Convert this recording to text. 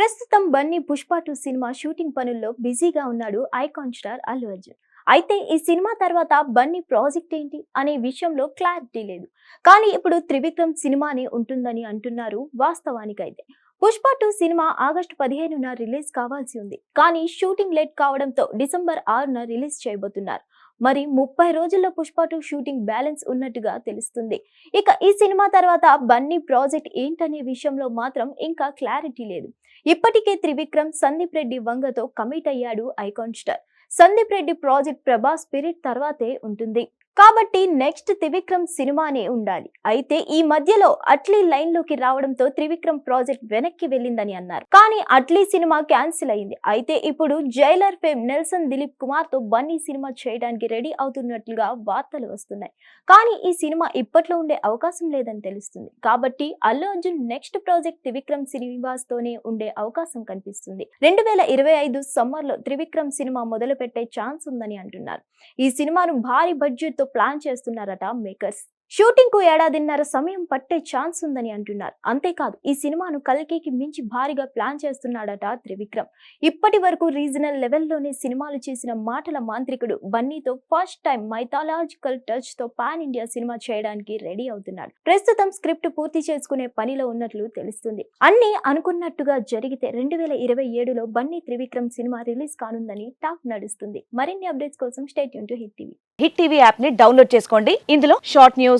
ప్రస్తుతం Bunny Pushpa two cinema shooting పనుల్లో బిజీగా ఉన్నాడు ఐకాన్ స్టార్ అల్లు అర్జున్. అయితే ఈ సినిమా తర్వాత బన్నీ ప్రాజెక్ట్ ఏంటి అనే విషయంలో క్లారిటీ లేదు. కానీ ఇప్పుడు త్రివిక్రమ్ సినిమానే ఉంటుందని అంటున్నారు వాస్తవానికైతే. పుష్ప టూ సినిమా ఆగస్టు పదిహేనున రిలీజ్ కావాల్సి ఉంది. కానీ షూటింగ్ లేట్ కావడంతో డిసెంబర్ ఆరున రిలీజ్ చేయబోతున్నారు. మరి ముప్పై రోజుల్లో పుష్ప టూ షూటింగ్ బ్యాలెన్స్ ఉన్నట్టుగా తెలుస్తుంది. ఇక ఈ సినిమా తర్వాత బన్నీ ప్రాజెక్ట్ ఏంటనే విషయంలో మాత్రం ఇంకా క్లారిటీ లేదు. ఇప్పటికే త్రివిక్రమ్ సందీప్ రెడ్డి వంగతో కమిట్ అయ్యాడు icon star. Sandeep Reddy project Prabhas spirit తర్వాతే ఉంటుంది. కాబట్టి నెక్స్ట్ త్రివిక్రమ్ సినిమానే ఉండాలి. అయితే ఈ మధ్యలో అట్లీ లైన్లోకి రావడంతో త్రివిక్రమ్ ప్రాజెక్ట్ వెనక్కి వెళ్ళిందని అన్నారు. కానీ అట్లీ సినిమా క్యాన్సిల్ అయింది. అయితే ఇప్పుడు జైలర్ ఫేమ్ నెల్సన్ దిలీప్ కుమార్తో బన్నీ సినిమా చేయడానికి రెడీ అవుతున్నట్లుగా వార్తలు వస్తున్నాయి. కానీ ఈ సినిమా ఇప్పట్లో ఉండే అవకాశం లేదని తెలుస్తుంది. కాబట్టి అల్లు అర్జున్ నెక్స్ట్ ప్రాజెక్ట్ త్రివిక్రమ్ శ్రీనివాస్ తోనే ఉండే అవకాశం కనిపిస్తుంది. రెండు వేల ఇరవై ఐదు సమ్మర్లో త్రివిక్రమ్ సినిమా మొదలు పెట్టే ఛాన్స్ ఉందని అంటున్నారు. ఈ సినిమాను భారీ బడ్జెట్ ప్లాన్ చేస్తున్నారట మేకర్స్. షూటింగ్కు ఏడాదిన్నర సమయం పట్టే ఛాన్స్ ఉందని అంటున్నారు. అంతేకాదు ఈ సినిమాను కల్కికి మించి భారీగా ప్లాన్ చేస్తున్నాడట త్రివిక్రమ్. ఇప్పటి వరకు రీజనల్ లెవెల్లోనే సినిమాలు చేసిన మాటల మాంత్రికుడు బన్నీతో ఫస్ట్ టైం మైథాలజికల్ టచ్తో పాన్ ఇండియా సినిమా చేయడానికి రెడీ అవుతున్నాడు. ప్రస్తుతం స్క్రిప్ట్ పూర్తి చేసుకునే పనిలో ఉన్నట్లు తెలుస్తుంది. అన్ని అనుకున్నట్టుగా జరిగితే రెండు వేల ఇరవై ఏడులో బన్నీ త్రివిక్రమ్ సినిమా రిలీజ్ కానుందని టాక్ నడుస్తుంది. మరిన్ని అప్డేట్స్ కోసం state to hit TV. Hit TV యాప్ని డౌన్లోడ్ చేసుకోండి. ఇందులో short news